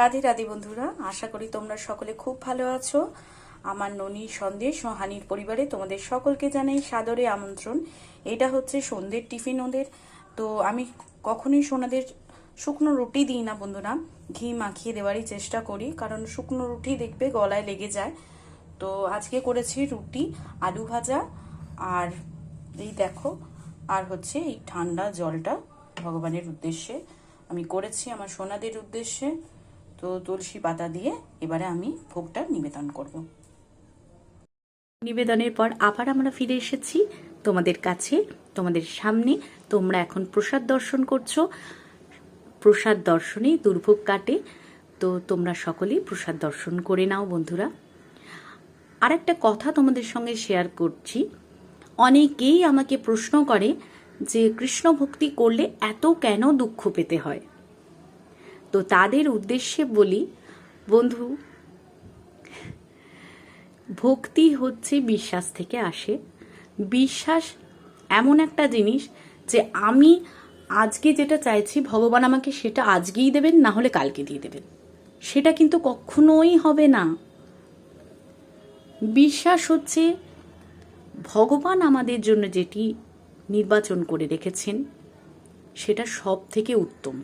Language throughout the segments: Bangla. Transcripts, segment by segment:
রাধে রাধে বন্ধুরা, আশা করি তোমরা সকলে খুব ভালো আছো। আমার ননী সন্দেশ ও হানির পরিবারে তোমাদের সকলকে জানাই সাদরে আমন্ত্রণ। এটা হচ্ছে সন্ধ্যের টিফিন ওদের। তো আমি কখনোই সোনাদের শুকনো রুটি দিই না বন্ধুরা। ঘি মাখিয়ে দেওয়ারই চেষ্টা করি, কারণ শুকনো রুটি দেখবে গলায় লেগে যায়। তো আজকে করেছি রুটি, আলু ভাজা, আর এই দেখো, আর হচ্ছে এই ঠান্ডা জলটা ভগবানের উদ্দেশ্যে। আমি করেছি আমার সোনাদের উদ্দেশ্যে। তো তুলসী পাতা দিয়ে এবারে আমি ভোগটা নিবেদন করব। নিবেদনের পর আবার আমরা ফিরে এসেছি তোমাদের কাছে, তোমাদের সামনে। তোমরা এখন প্রসাদ দর্শন করছ। প্রসাদ দর্শনে দুর্ভোগ কাটে, তো তোমরা সকলেই প্রসাদ দর্শন করে নাও বন্ধুরা। আর একটা কথা তোমাদের সঙ্গে শেয়ার করছি। অনেকেই আমাকে প্রশ্ন করে যে কৃষ্ণ ভক্তি করলে এত কেন দুঃখ পেতে হয়? তো তাদের উদ্দেশ্যে বলি, বন্ধু, ভক্তি হচ্ছে বিশ্বাস থেকে আসে। বিশ্বাস এমন একটা জিনিস যে আমি আজকে যেটা চাইছি, ভগবান আমাকে সেটা আজকেই দেবেন, না হলে কালকে দিয়ে দেবেন। সেটা কিন্তু কখনোই হবে না। বিশ্বাস হচ্ছে ভগবান আমাদের জন্য যেটি নির্বাচন করে রেখেছেন, সেটা সব থেকে উত্তম।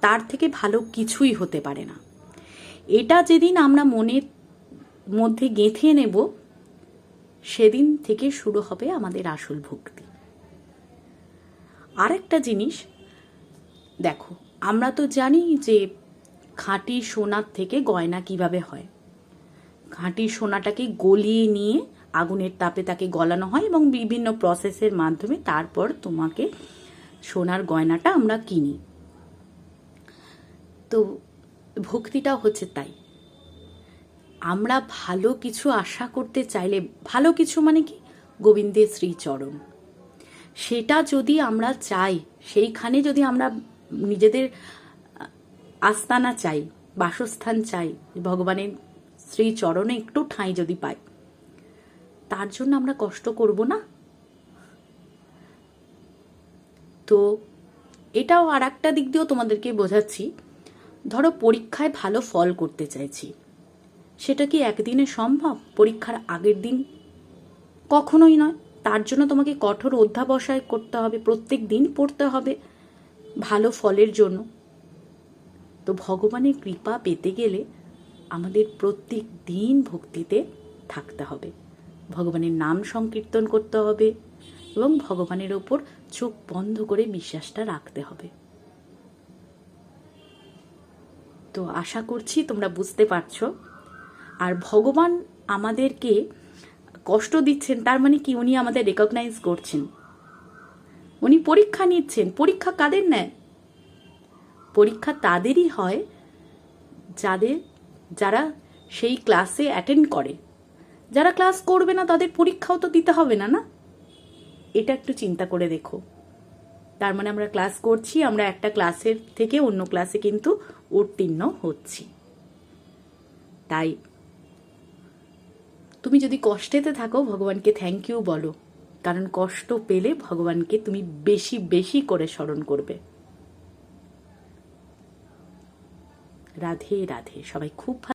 তার থেকে ভালো কিছুই হতে পারে না। এটা যেদিন আমরা মনের মধ্যে গেঁথে নেব, সেদিন থেকে শুরু হবে আমাদের আসল ভক্তি। আরেকটা জিনিস, দেখো, আমরা তো জানি যে খাঁটি সোনার থেকে গয়না কীভাবে হয়। খাঁটি সোনাটাকে গলিয়ে নিয়ে আগুনের তাপে তাকে গলানো হয় এবং বিভিন্ন প্রসেসের মাধ্যমে তারপর তোমাকে সোনার গয়নাটা আমরা কিনি। তো ভক্তিটাও হচ্ছে তাই। আমরা ভালো কিছু আশা করতে চাইলে, ভালো কিছু মানে কি? গোবিন্দের শ্রীচরণ। সেটা যদি আমরা চাই, সেইখানে যদি আমরা নিজেদের আস্তানা চাই, বাসস্থান চাই, ভগবানের শ্রীচরণে একটু ঠাঁই যদি পাই, তার জন্য আমরা কষ্ট করব না? তো এটাও আর একটা দিক দিয়েও তোমাদেরকে বোঝাচ্ছি। ধরো পরীক্ষায় ভালো ফল করতে চাইছি। সেটা কি একদিনে সম্ভব? পরীক্ষার আগের দিন? কখনোই নয়। তার জন্য তোমাকে কঠোর অধ্যাবসায় করতে হবে, প্রত্যেক দিন পড়তে হবে ভালো ফলের জন্য। তো ভগবানের কৃপা পেতে গেলে আমাদের প্রত্যেক দিন ভক্তিতে থাকতে হবে। ভগবানের নাম সংকীর্তন করতে হবে এবং ভগবানের ওপর চোখ বন্ধ করে বিশ্বাসটা রাখতে হবে। তো আশা করছি তোমরা বুঝতে পারছ। আর ভগবান আমাদেরকে কষ্ট দিচ্ছেন, তার মানে কি উনি আমাদের রেকগনাইজ করছেন। উনি পরীক্ষা নিচ্ছেন। পরীক্ষা কাদের নেয় পরীক্ষা তাদেরই হয় যাদের, যারা সেই ক্লাসে অ্যাটেন্ড করে। যারা ক্লাস করবে না, তাদের পরীক্ষাও তো দিতে হবে না না? এটা একটু চিন্তা করে দেখো। তার মানে আমরা ক্লাস করছি, আমরা একটা ক্লাসের থেকে অন্য ক্লাসে কিন্তু উত্তীর্ণ হচ্ছি। তাই, তুমি যদি কষ্টেতে থাকো, ভগবানকে থ্যাংক ইউ বলো। কারণ কষ্ট পেলে ভগবানকে তুমি বেশি বেশি করে স্মরণ করবে। রাধে রাধে, সবাই খুব